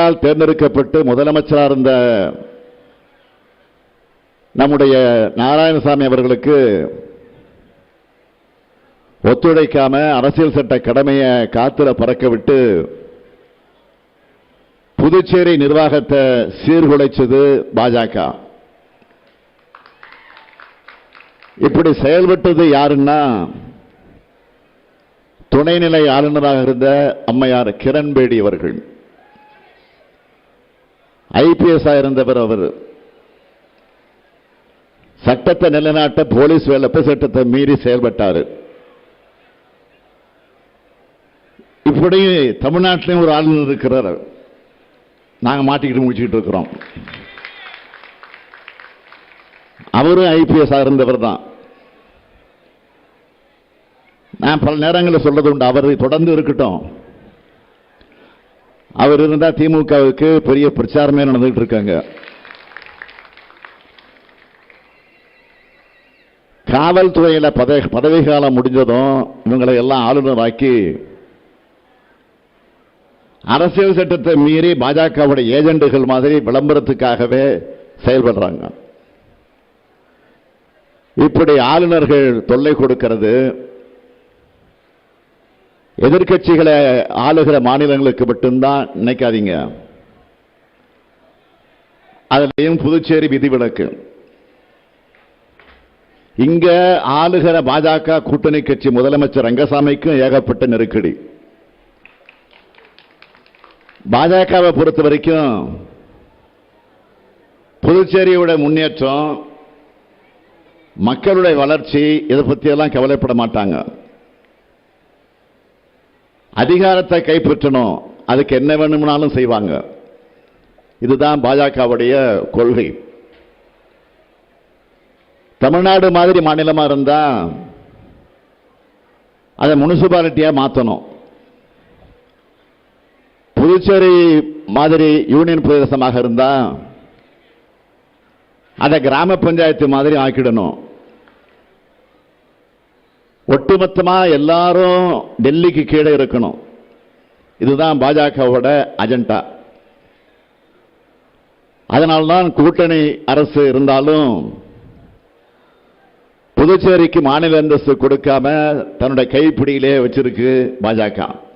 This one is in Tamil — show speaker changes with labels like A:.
A: தேர்ந்தெடுக்கப்பட்டு முதலமைச்சராக இருந்த நம்முடைய நாராயணசாமி அவர்களுக்கு ஒத்துழைக்காம அரசியல் சட்ட கடமையை காத்திர பறக்க விட்டு புதுச்சேரி நிர்வாகத்தை சீர்குலைச்சது பாஜக. இப்படி செயல்பட்டது யாருன்னா துணைநிலை ஆளுநராக இருந்த அம்மையார் கிரண்பேடி அவர்கள். ஐபிஎஸ் இருந்தவர் அவர். சட்டத்தை நிலைநாட்ட போலீஸ் வேலைப்ப சட்டத்தை மீறி செயல்பட்டாரு. இப்படி தமிழ்நாட்டிலையும் ஒரு ஆளுநர் இருக்கிறார். நாங்க மாட்டிக்கிட்டு முடிச்சுக்கிட்டு இருக்கிறோம். அவரும் ஐபிஎஸ் இருந்தவர் தான். நான் பல நேரங்களில் சொல்றது உண்டு. அவர் தொடர்ந்து இருக்கட்டும். அவர் இருந்தா திமுகவுக்கு பெரிய பிரச்சாரமே நடந்துகிட்டு இருக்காங்க. காவல்துறையில பதவி பதவி காலம் முடிஞ்சதும் இவங்களை எல்லாம் ஆளுநராக்கி அரசியல் சட்டத்தை மீறி பாஜகவுடைய ஏஜெண்டுகள் மாதிரி விளம்பரத்துக்காகவே செயல்படுறாங்க. இப்படி ஆளுநர்கள் தொல்லை கொடுக்கிறது. எதிர்க்கட்சிகளை ஆளுகிற மாநிலங்களுக்கு மட்டும்தான் நினைக்காதீங்க. அதுலேயும் புதுச்சேரி விதிவிலக்கு இங்க ஆளுகிற பாஜக கூட்டணி கட்சி முதலமைச்சர் ரங்கசாமிக்கும் ஏகப்பட்ட நெருக்கடி. பாஜகவை பொறுத்த வரைக்கும் புதுச்சேரியோட முன்னேற்றம் மக்களுடைய வளர்ச்சி இதை பற்றியெல்லாம் கவலைப்பட மாட்டாங்க. அதிகாரத்தை கைப்பற்றணும். அதுக்கு என்ன வேணும்னாலும் செய்வாங்க. இதுதான் பாஜகவுடைய கொள்கை. தமிழ்நாடு மாதிரி மாநிலமாக இருந்தால் அதை முனிசிபாலிட்டியாக மாற்றணும் புதுச்சேரி மாதிரி யூனியன் பிரதேசமாக இருந்தால் அதை கிராம பஞ்சாயத்து மாதிரி ஆக்கிடணும். ஒட்டுமொத்தமாக எல்லாரும் டெல்லிக்கு கீழே இருக்கணும். இதுதான் பாஜகவோட அஜெண்டா. அதனால்தான் கூட்டணி அரசு இருந்தாலும் புதுச்சேரிக்கு மாநில அந்தஸ்து கொடுக்காம தன்னுடைய கைப்பிடியிலே வச்சிருக்கு பாஜக.